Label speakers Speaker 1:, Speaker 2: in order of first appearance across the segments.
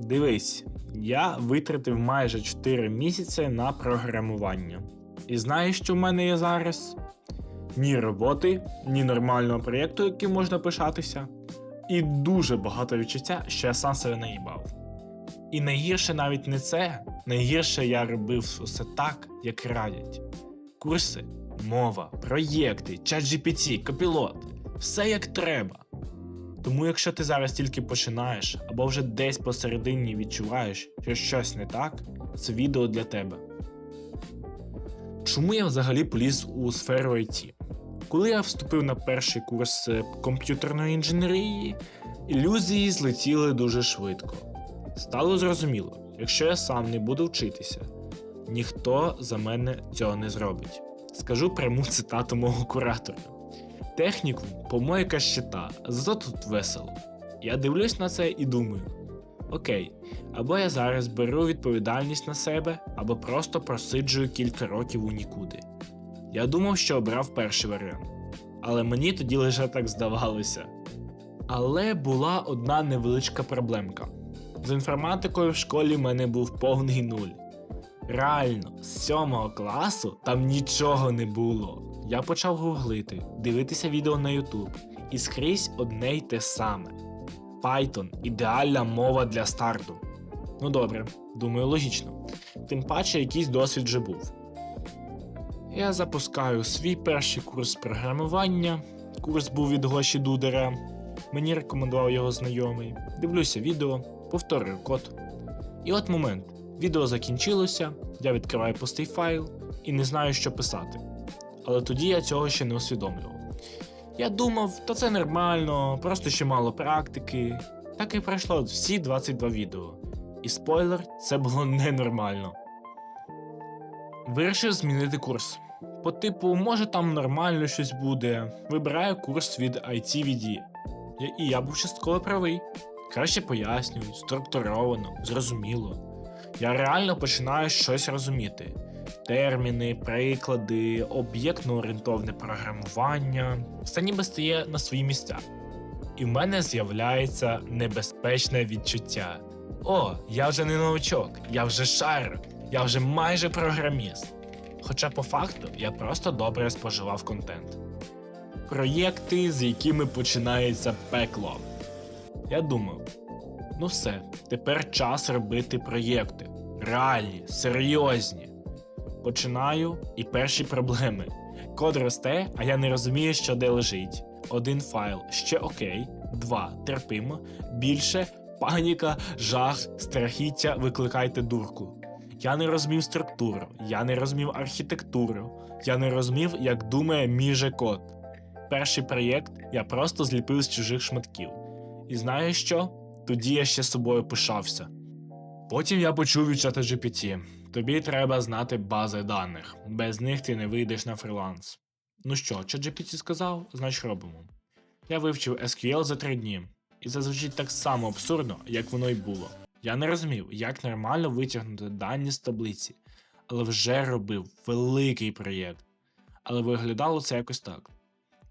Speaker 1: Дивись, я витратив майже 4 місяці на програмування. І знаєш, що в мене є зараз? Ні роботи, ні нормального проєкту, яким можна пишатися, і дуже багато відчуття, що я сам себе наїбав. І найгірше навіть не це, найгірше я робив все так, як радять. Курси, мова, проєкти, ChatGPT, копілот, все як треба. Тому якщо ти зараз тільки починаєш або вже десь посередині відчуваєш, що щось не так, це відео для тебе. Чому я взагалі поліз у сферу IT? Коли я вступив на перший курс е, комп'ютерної інженерії, ілюзії злетіли дуже швидко. Стало зрозуміло, якщо я сам не буду вчитися, ніхто за мене цього не зробить. Скажу пряму цитату мого куратора. Технікум помойка щита, зато тут весело. Я дивлюсь на це і думаю: окей, або я зараз беру відповідальність на себе, або просто просиджую кілька років у нікуди. Я думав, що обрав перший варіант, але мені тоді лише так здавалося. Але була одна невеличка проблемка. З інформатикою в школі в мене був повний нуль. Реально, з сьомого класу там нічого не було. Я почав гуглити, дивитися відео на YouTube, і скрізь одне й те саме. Python ідеальна мова для старту. Ну добре, думаю, логічно. Тим паче якийсь досвід вже був. Я запускаю свій перший курс програмування. Курс був від Гоші Дудера. Мені рекомендував його знайомий. Дивлюся відео, повторюю код. І от момент. Відео закінчилося, я відкриваю пустий файл і не знаю, що писати. Але тоді я цього ще не усвідомлював. Я думав, та це нормально, просто ще мало практики. Так і пройшло всі 22 відео. І спойлер, це було ненормально. Вирішив змінити курс. По типу, може там нормально щось буде. Вибираю курс від ITVD. І я був частково правий. Краще пояснюють, структуровано, зрозуміло. Я реально починаю щось розуміти. Терміни, приклади, об'єктно-орієнтовне програмування. Все ніби стає на свої місця. І в мене з'являється небезпечне відчуття. О, я вже не новачок, я вже шарик, я вже майже програміст. Хоча по факту я просто добре споживав контент. Проєкти, з якими починається пекло. Я думав, ну все, тепер час робити проєкти. Реальні, серйозні. Починаю і перші проблеми. Код росте, а я не розумію, що де лежить. Один файл ще окей, два терпимо, більше паніка, жах, страхіття, викликайте дурку. Я не розумів структуру, я не розумів архітектуру, я не розумів, як думає міже код. Перший проєкт я просто зліпив з чужих шматків. І знаєш що? Тоді я ще собою пишався. Потім я почув від чата GPT. Тобі треба знати бази даних, без них ти не вийдеш на фріланс. Ну що, чат GPT сказав, значить робимо. Я вивчив SQL за три дні, і це звучить так само абсурдно, як воно й було. Я не розумів, як нормально витягнути дані з таблиці, але вже робив великий проєкт. Але виглядало це якось так.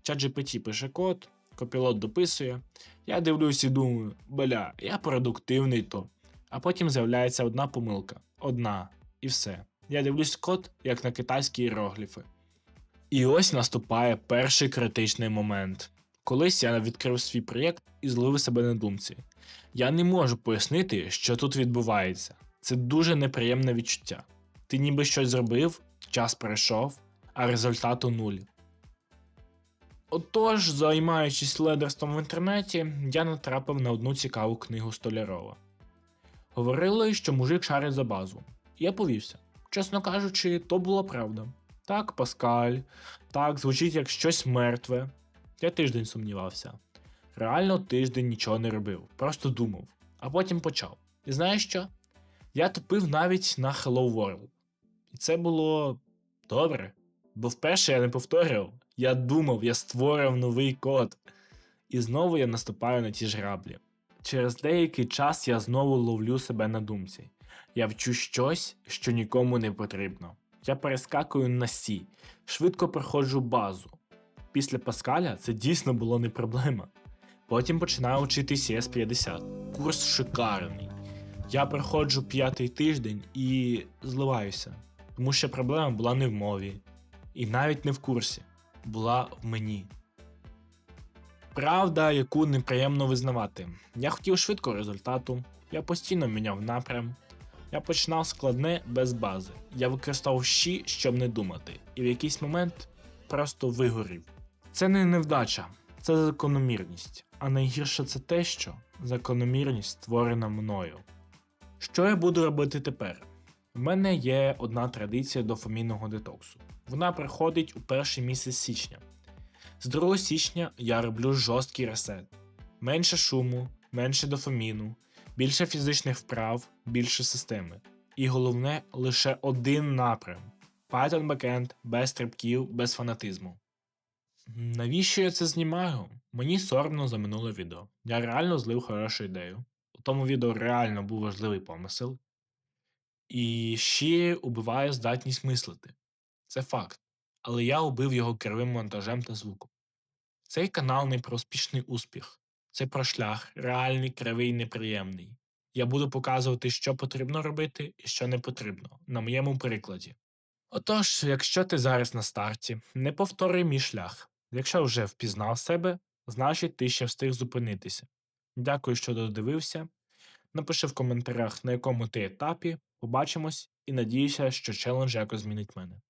Speaker 1: ChatGPT пише код, копілот дописує. Я дивлюсь і думаю, бля, я продуктивний то. А потім з'являється одна помилка. Одна. І все. Я дивлюсь код, як на китайські іерогліфи. І ось наступає перший критичний момент. Колись я відкрив свій проєкт і зловив себе на думці. Я не можу пояснити, що тут відбувається. Це дуже неприємне відчуття. Ти ніби щось зробив, час пройшов, а результату нуль. Отож, займаючись ледерством в інтернеті, я натрапив на одну цікаву книгу Столярова. Говорили, що мужик шарить за базу. Я повівся. Чесно кажучи, то була правда. Так, Паскаль, так, звучить як щось мертве. Я тиждень сумнівався. Реально тиждень нічого не робив, просто думав, а потім почав. І знаєш що? Я тупив навіть на Hello World. І це було добре. Бо вперше я не повторював, я думав, я створив новий код. І знову я наступаю на ті ж граблі. Через деякий час я знову ловлю себе на думці. Я вчу щось, що нікому не потрібно. Я перескакую на Сі, швидко проходжу базу. Після Паскаля це дійсно було не проблема. Потім починаю вчити CS50. Курс шикарний. Я проходжу п'ятий тиждень і зливаюся, тому що проблема була не в мові, і навіть не в курсі, була в мені. Правда, яку неприємно визнавати. Я хотів швидкого результату, я постійно міняв напрям. Я починав складне без бази. Я використовував щі, щоб не думати, і в якийсь момент просто вигорів. Це не невдача, це закономірність. А найгірше це те, що закономірність створена мною. Що я буду робити тепер? У мене є одна традиція дофамінного детоксу. Вона приходить у перший місяць січня. З 2 січня я роблю жорсткий ресет. Менше шуму, менше дофаміну, більше фізичних вправ, більше системи. І головне лише один напрям: Python Backend без стрибків, без фанатизму. Навіщо я це знімаю? Мені соромно за минуле відео. Я реально злив хорошу ідею. У тому відео реально був важливий помисел. І ще убиває здатність мислити. Це факт. Але я убив його кривим монтажем та звуком. Цей канал не про успішний успіх, це про шлях, реальний, кривий, неприємний. Я буду показувати, що потрібно робити і що не потрібно, на моєму прикладі. Отож, якщо ти зараз на старті, не повторюй мій шлях. Якщо вже впізнав себе, значить ти ще встиг зупинитися. Дякую, що додивився. Напиши в коментарях, на якому ти етапі, побачимось і надіюся, що челендж якось змінить мене.